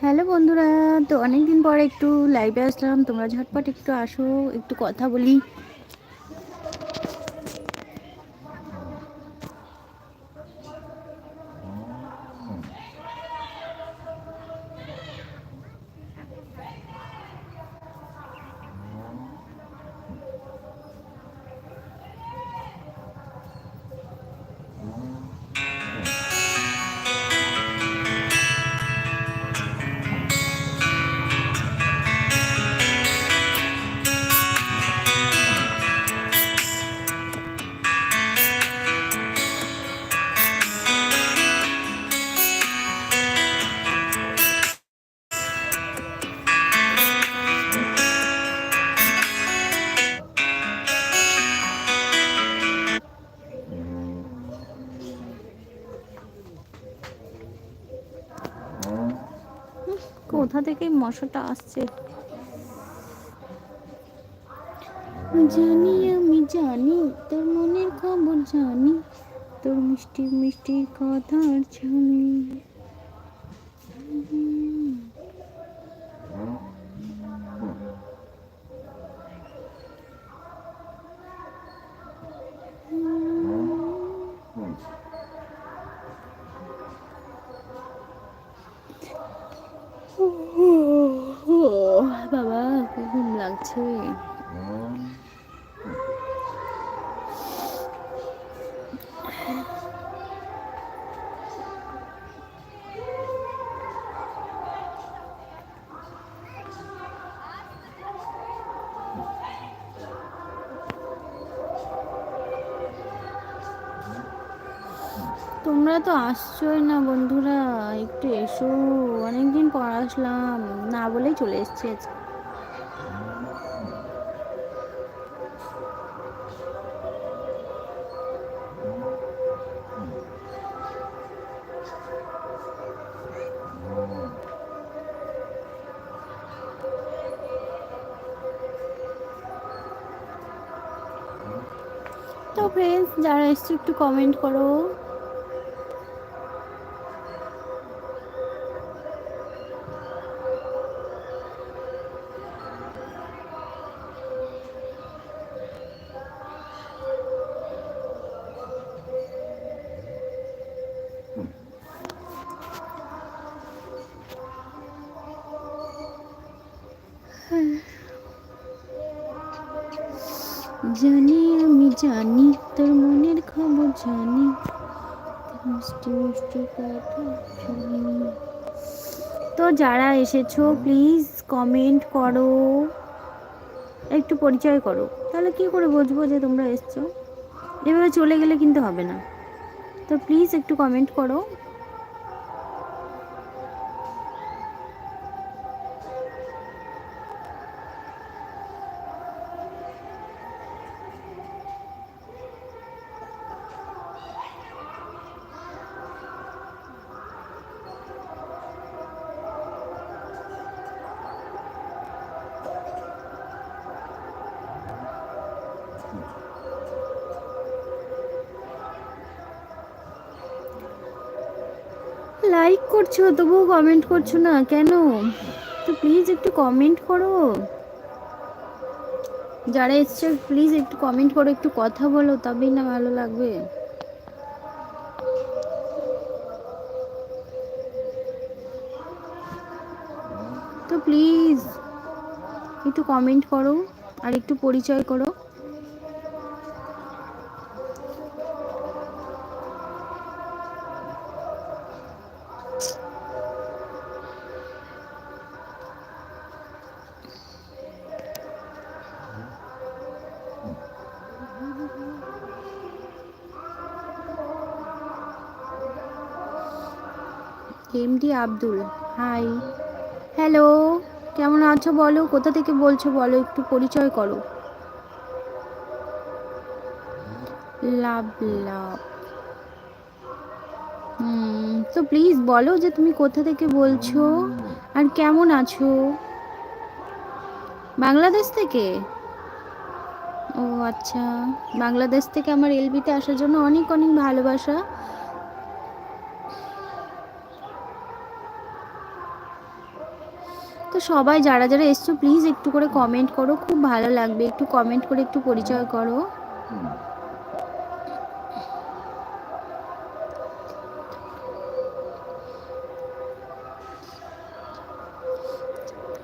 Hello বন্ধুরা, তো অনেকদিন পর একটু লাইভে আসলাম। তোমরা ঝটপট একটু আসো, একটু কথা বলি। কোথা থেকে মশাটা আসছে? জানি আমি, জানি, তোর মনের খবর জানি। তোর মিষ্টি মিষ্টি কথার ছবি তোমরা তো আসছোই না বন্ধুরা, একটু এসো। অনেকদিন পর আসলাম, না বলেই চলে এসছি আজকে। তো ফ্রেন্ডস যারা এসছো একটু কমেন্ট করো। জানি, আমি জানি, তোর মনের খবর জানি। মিষ্টি তো যারা এসেছ প্লিজ কমেন্ট করো। একটু পরিচয় করো। তাহলে কি করে বুঝব যে তোমরা এসছো? এভাবে চলে গেলে কিন্তু হবে না। তো প্লিজ একটু কমেন্ট করো। লাইক করছ, তবুও কমেন্ট করছ না, কেন? তো প্লিজ একটু কমেন্ট করো। যারা এসছে প্লিজ একটু কমেন্ট করো, একটু কথা বলো, তবেই না ভালো লাগবে। তো প্লিজ একটু কমেন্ট করো, আর একটু পরিচয় করো। এমডি আব্দুল হাই হ্যালো কেমন আছো বলো? কোথা থেকে বলছো বলো? একটু পরিচয় করো। লাভ লাভ হুম, তো প্লিজ বলো যে তুমি কোথা থেকে বলছো? আর কেমন আছো? বাংলাদেশ থেকে? ও আচ্ছা বাংলাদেশ থেকে আমার এলবিতে আসার জন্য অনেক অনেক ভালোবাসা। তো সবাই যারা যারা এসছো প্লিজ একটু করে কমেন্ট করো, খুব ভালো লাগবে। একটু কমেন্ট করে একটু পরিচয় করো।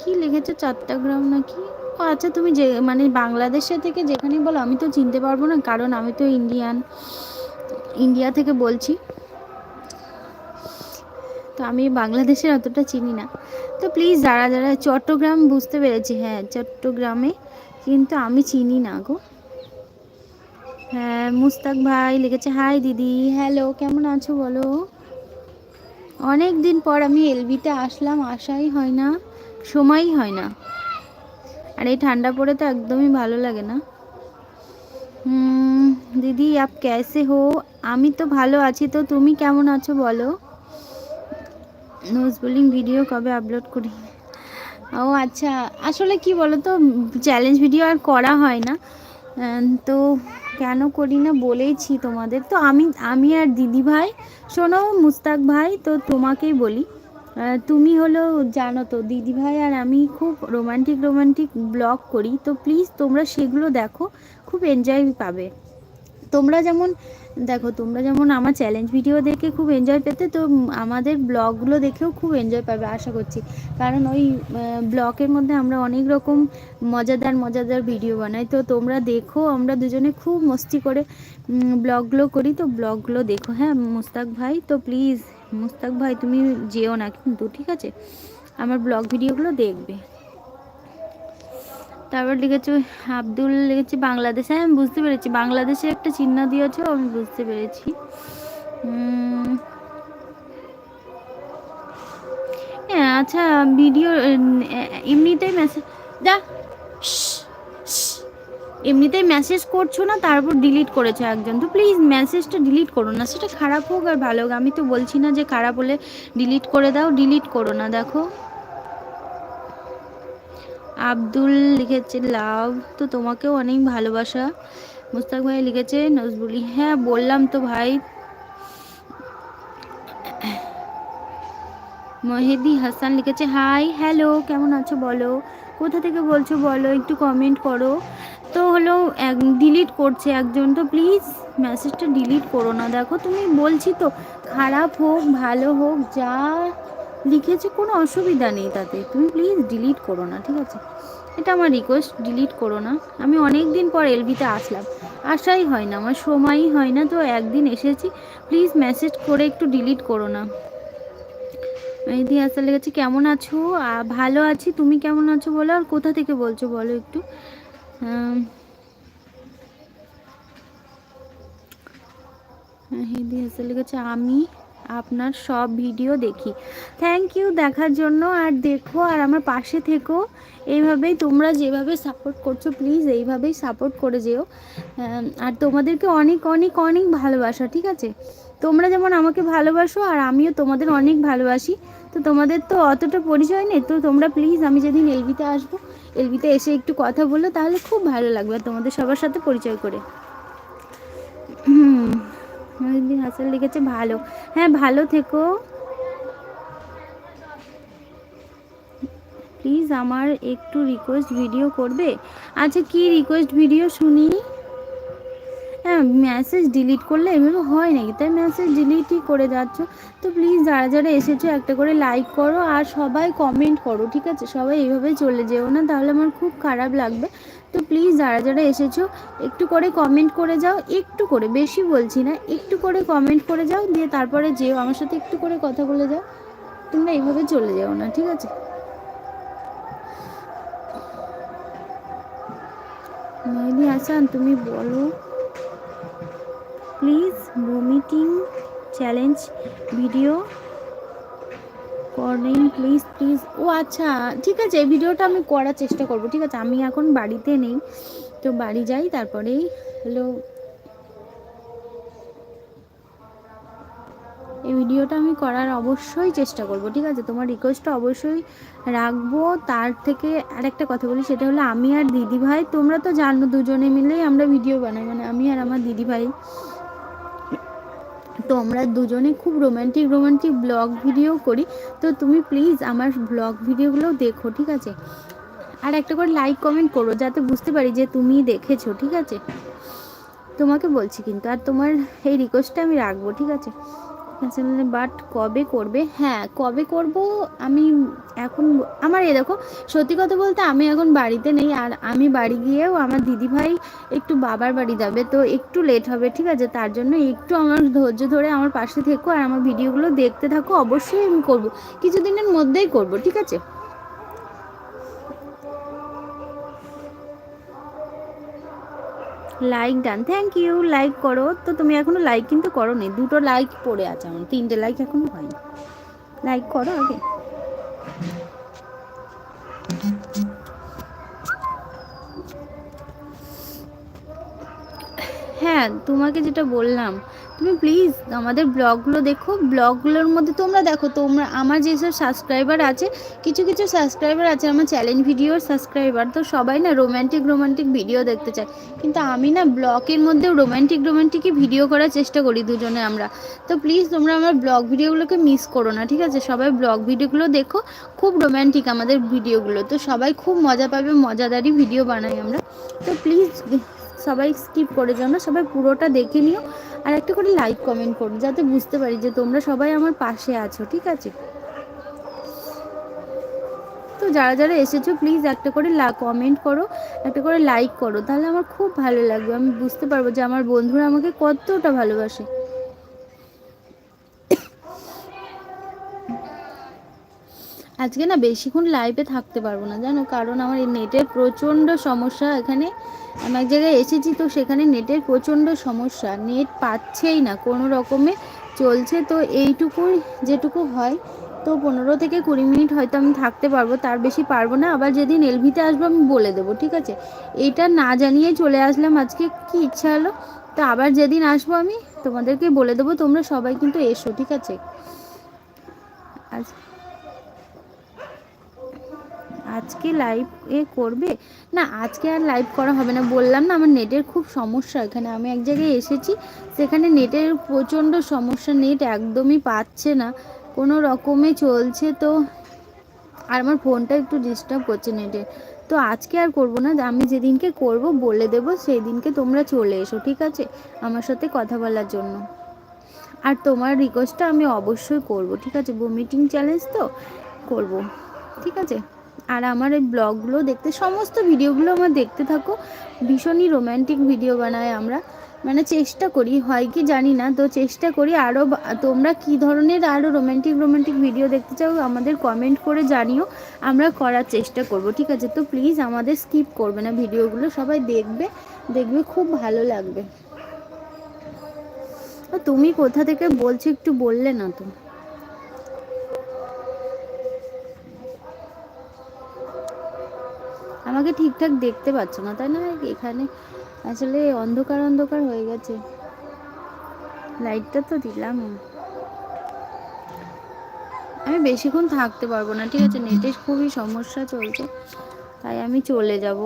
কি লিখেছে, চট্টগ্রাম নাকি? ও আচ্ছা তুমি যে মানে বাংলাদেশে থেকে যেখানে বলো, আমি তো চিনতে পারব না, কারণ আমি তো ইন্ডিয়ান ইন্ডিয়া থেকে বলছি। তো আমি বাংলাদেশের অতটা চিনি না। তো প্লিজ যারা যারা চট্টগ্রাম বুঝতে পেরেছি হ্যাঁ চট্টগ্রামে কিন্তু আমি চিনি না গো। হ্যাঁ মুস্তাক ভাই লিখেছে হাই দিদি। হ্যালো কেমন আছো বলো? অনেক দিন পর আমি এলবিতে আসলাম আসাই হয় না, সময়ই হয় না। আর এই ঠান্ডা পড়ে তো একদমই ভালো লাগে না। দিদি, আপ ক্যাসে হো? আমি তো ভালো আছি, তো তুমি কেমন আছো বলো? নোজ বোলিং ভিডিও কবে আপলোড করি? ও আচ্ছা আসলে কি বলো তো চ্যালেঞ্জ ভিডিও আর করা হয় না। তো কেন করি না বলেইছি তোমাদের। তো আমি আমি আর দিদি ভাই, শোনো মুস্তাক ভাই, তো তোমাকেই বলি। তুমি হলো জানো তো, দিদি ভাই আর আমি খুব রোমান্টিক রোমান্টিক ব্লগ করি। তো প্লিজ তোমরা সেগুলো দেখো, খুব এনজয় পাবে। তোমরা যেমন দেখো, তোমরা যেমন আমার চ্যালেঞ্জ ভিডিও দেখে খুব এনজয় পেতে, তো আমাদের ব্লগগুলো দেখেও খুব এনজয় পাবে, আশা করছি। কারণ ওই ব্লগের মধ্যে আমরা অনেক রকম মজাদার মজাদার ভিডিও বানাই। তো তোমরা দেখো, আমরা দুজনে খুব মস্তি করে ব্লগগুলো করি। তো ব্লগগুলো দেখো হ্যাঁ মুস্তাক ভাই, তো প্লিজ মুস্তাক ভাই, তুমি যেও না কিন্তু, ঠিক আছে? আমার ব্লগ ভিডিওগুলো দেখবে। তারপর লিখেছে আব্দুল, লিখেছে বাংলাদেশ। হ্যাঁ আমি বুঝতে পেরেছি। বাংলাদেশে একটা চিহ্ন দিয়েছ, আমি বুঝতে পেরেছি। হ্যাঁ আচ্ছা ভিডিও এমনিতেই মেসেজ যা। এমনিতেই মেসেজ করছ না, তারপর ডিলিট করেছ একজন। তো প্লিজ মেসেজটা ডিলিট করো না। সেটা খারাপ হোক আর ভালো হোক। আমি তো বলছি না যে খারাপ হলে ডিলিট করে দাও ডিলিট করো না, দেখো। আব্দুল লিখেছে, লাভ তো তোমাকেও অনেক ভালোবাসা। মুস্তাক ভাই লিখেছে নজবুলি হ্যাঁ বললাম তো ভাই। মহেদি হাসান লিখেছে, হাই, হ্যালো, কেমন আছো বলো? কোথা থেকে বলছো বলো? একটু কমেন্ট করো। তো হলো, এক ডিলিট করছে একজন, তো প্লিজ মেসেজটা ডিলিট করো না। দেখো, তুমি বলছি তো, খারাপ হোক, ভালো হোক, যা লিখেছে কোনো অসুবিধা নেই তাতে। তুমি প্লিজ ডিলিট করো না, ঠিক আছে? এটা আমার রিকোয়েস্ট ডিলিট করো না। আমি অনেক দিন পর এলবিতে আসলাম। আসাই হয় না, আমার সময়ই হয় না। তো একদিন এসেছি প্লিজ মেসেজ করে একটু ডিলিট করো না। মেহেদি হাসান লেগেছে কেমন আছো? ভালো আছি, তুমি কেমন আছো বলো? আর কোথা থেকে বলছো বলো একটু? মেহেদি হাসান লেগেছে আমি আপনার সব ভিডিও দেখি। থ্যাংক ইউ দেখার জন্য। আর দেখো, আর আমার পাশে থেকো। এইভাবেই তোমরা যেভাবে সাপোর্ট করছ প্লিজ এইভাবেই সাপোর্ট করে যেও। আর তোমাদেরকে অনেক অনেক অনেক ভালোবাসা, ঠিক আছে? তোমরা যেমন আমাকে ভালোবাসো, আর আমিও তোমাদের অনেক ভালোবাসি। তো তোমাদের তো অতটা পরিচয় নেই। তো তোমরা প্লিজ আমি যেদিন এলবিতে আসব এলবিতে এসে একটু কথা বলল, তাহলে খুব ভালো লাগবে তোমাদের সবার সাথে পরিচয় করে। মহিউদ্দিন হাসান লিখেছে, ভালো। হ্যাঁ ভালো থেকো। প্লিজ আমার একটু রিকোয়েস্ট ভিডিও করবে? আচ্ছা কি রিকোয়েস্ট ভিডিও শুনি? হ্যাঁ মেসেজ ডিলিট করলে এভাবে হয় নাকি? তাই মেসেজ ডিলিটই করে যাচ্ছ। তো প্লিজ যারা যারা এসেছ, একটা করে লাইক করো আর সবাই কমেন্ট করো, ঠিক আছে? সবাই এইভাবে চলে যেও না, তাহলে আমার খুব খারাপ লাগবে। তো প্লিজ যারা যারা এসেছ, একটু করে কমেন্ট করে যাও, একটু করে, বেশি বলছি না, একটু করে কমেন্ট করে যাও, দিয়ে তারপরে যেও, আমার সাথে একটু করে কথা বলে যাও, তোমরা এইভাবে চলে যাও না, ঠিক আছে? মেহেদি হাসান, তুমি বলো। প্লিজ ভমিটিং চ্যালেঞ্জ ভিডিও করেন প্লিজ প্লিজ ও আচ্ছা ঠিক আছে, এই ভিডিওটা আমি করার চেষ্টা করব, ঠিক আছে? আমি এখন বাড়িতে নেই, তো বাড়ি যাই তারপরেই হলো এই ভিডিওটা আমি করার অবশ্যই চেষ্টা করব, ঠিক আছে? তোমার রিকোয়েস্টটা অবশ্যই রাখব। তার থেকে আর একটা কথা বলি, সেটা হলো আমি আর দিদি ভাই তোমরা তো জানো দুজনে মিলেই আমরা ভিডিও বানাই মানে আমি আর আমার দিদি ভাই তো আমরা দুজনে খুব রোম্যান্টিক রোম্যান্টিক ব্লগ ভিডিও করি। তো তুমি প্লিজ আমার ব্লগ ভিডিওগুলোও দেখো, ঠিক আছে? আর একটা করে লাইক কমেন্ট করো, যাতে বুঝতে পারি যে তুমি দেখেছ, ঠিক আছে? তোমাকে বলছি কিন্তু, আর তোমার এই রিকোয়েস্টটা আমি রাখব, ঠিক আছে? বাট কবে করবে? হ্যাঁ কবে করব আমি এখন আমার এ দেখো, সত্যি কথা বলতে আমি এখন বাড়িতে নেই আর আমি বাড়ি গিয়েও আমার দিদি ভাই একটু বাবার বাড়ি যাবে, তো একটু লেট হবে, ঠিক আছে? তার জন্য একটু আমার ধৈর্য ধরে আমার পাশে থেকো আর আমার ভিডিওগুলো দেখতে থাকো, অবশ্যই আমি করব। কিছুদিনের মধ্যেই করব, ঠিক আছে? Like done thank you like করো। তো তুমি এখনও লাইক কিন্তু করো নি দুটো লাইক পড়ে আছে আমার, তিনটে লাইক এখনও হয়নি। লাইক করো আগে। হ্যাঁ তোমাকে যেটা বললাম তুমি প্লিজ আমাদের ব্লগগুলো দেখো। ব্লগগুলোর মধ্যে তোমরা দেখো, তোমরা আমার যেসব সাবস্ক্রাইবার আছে, কিছু কিছু সাবস্ক্রাইবার আছে, আমার চ্যালেঞ্জ ভিডিওর সাবস্ক্রাইবার তো সবাই না রোম্যান্টিক রোম্যান্টিক ভিডিও দেখতে চায়। কিন্তু আমি না ব্লগের মধ্যেও রোম্যান্টিক রোম্যান্টিকই ভিডিও করার চেষ্টা করি দুজনে আমরা। তো প্লিজ তোমরা আমার ব্লগ ভিডিওগুলোকে মিস করো না, ঠিক আছে? সবাই ব্লগ ভিডিওগুলো দেখো, খুব রোম্যান্টিক আমাদের ভিডিওগুলো তো সবাই খুব মজা পাবে মজাদারি ভিডিও বানাই আমরা। তো প্লিজ সবাই স্কিপ করে যাও না, সবাই পুরোটা দেখে নিও আর একটা করে লাইক কমেন্ট করো যাতে বুঝতে পারি যে তোমরা সবাই আমার পাশে আছো, ঠিক আছে? তো যারা যারা এসেছ প্লিজ একটা করে কমেন্ট করো, একটা করে লাইক করো, তাহলে আমার খুব ভালো লাগবে। আমি বুঝতে পারব যে আমার বন্ধুরা আমাকে কতটা ভালোবাসে। আজকে না বেশিক্ষণ লাইভে থাকতে পারব না, জানো? কারণ আমার নেটের প্রচণ্ড সমস্যা এখানে। আমি এক জায়গায় এসেছি তো সেখানে নেটের প্রচণ্ড সমস্যা। নেট পাচ্ছেই না, কোনো রকমে চলছে তো এইটুকুই যেটুকু হয়। তো পনেরো থেকে কুড়ি মিনিট হয়তো আমি থাকতে পারব, তার বেশি পারব না। আবার যেদিন এলভিতে আসব আমি বলে দেবো, ঠিক আছে? এইটা না জানিয়ে চলে আসলাম, আজকে কি ইচ্ছা হলো? তো আবার যেদিন আসব আমি তোমাদেরকে বলে দেবো, তোমরা সবাই কিন্তু এসো, ঠিক আছে? আজ আজকে লাইভ এ করবে? না, আজকে আর লাইভ করা হবে না। বললাম না, আমার নেটের খুব সমস্যা। এখানে আমি এক জায়গায় এসেছি, সেখানে নেটের প্রচণ্ড সমস্যা। নেট একদমই পাচ্ছে না। কোনো রকমে চলছে তো। আর আমার ফোনটা একটু ডিস্টার্ব করছে নেটে তো আজকে আর করব না, আমি যেদিনকে করব বলে দেব সেই দিনকে তোমরা চলে এসো, ঠিক আছে? আমার সাথে কথা বলার জন্য। আর তোমার রিকোয়েস্টটা আমি অবশ্যই করব, ঠিক আছে? ভমিটিং চ্যালেঞ্জ তো, করব, ঠিক আছে? আর আমার এই ব্লগগুলো দেখতে, সমস্ত ভিডিওগুলো আমার দেখতে থাকো। ভীষণই রোম্যান্টিক ভিডিও বানাই আমরা। মানে চেষ্টা করি, হয় কি জানি না? তো চেষ্টা করি আরও তোমরা কি ধরনের আরও রোম্যান্টিক রোম্যান্টিক ভিডিও দেখতে চাও আমাদের কমেন্ট করে জানিও। আমরা করার চেষ্টা করব, ঠিক আছে? তো প্লিজ আমাদের স্কিপ করবে না ভিডিওগুলো, সবাই দেখবে দেখবে খুব ভালো লাগবে। তুমি কোথা থেকে বলছো একটু বললে না তো। আমাকে ঠিকঠাক দেখতে পাচ্ছ না, তাই না? এখানে আসলে অন্ধকার অন্ধকার হয়ে গেছে। লাইটটা তো দিলাম। আমি বেশিক্ষণ থাকতে পারব না, ঠিক আছে? নেটের খুবই সমস্যা চলছে, তাই আমি চলে যাব।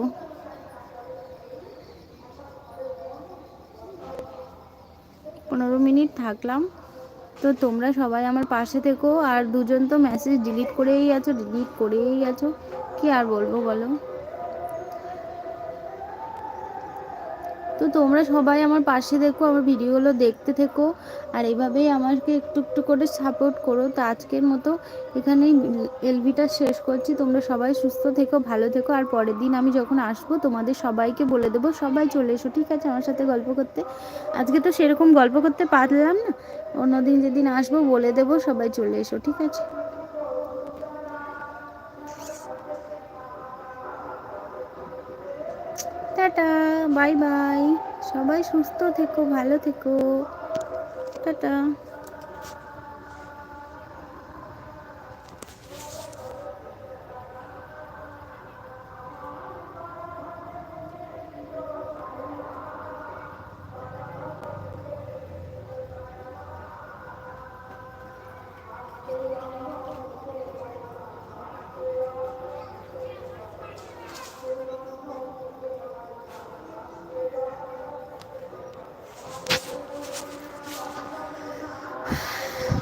পনেরো মিনিট থাকলাম। তো তোমরা সবাই আমার পাশে থেকো, আর দুজন তো মেসেজ ডিলিট করেই আছো ডিলিট করেই আছো। কি আর বলব বলো? তো তোমরা সবাই আমার পাশে দেখো, আমার ভিডিওগুলো দেখতে থেকো আর এইভাবেই আমাকে একটু একটু করে সাপোর্ট করো। তো আজকের মতো এখানেই এলভিটা শেষ করছি। তোমরা সবাই সুস্থ থেকো, ভালো থেকো আর পরের দিন আমি যখন আসব তোমাদের সবাইকে বলে দেবো। সবাই চলে এসো, ঠিক আছে? আমার সাথে গল্প করতে। আজকে তো সেরকম গল্প করতে পারলাম না। অন্যদিন যেদিন আসব বলে দেবো, সবাই চলে এসো, ঠিক আছে? Tata bye bye. সবাই সুস্থ থেকো ভালো থেকো। টাটা।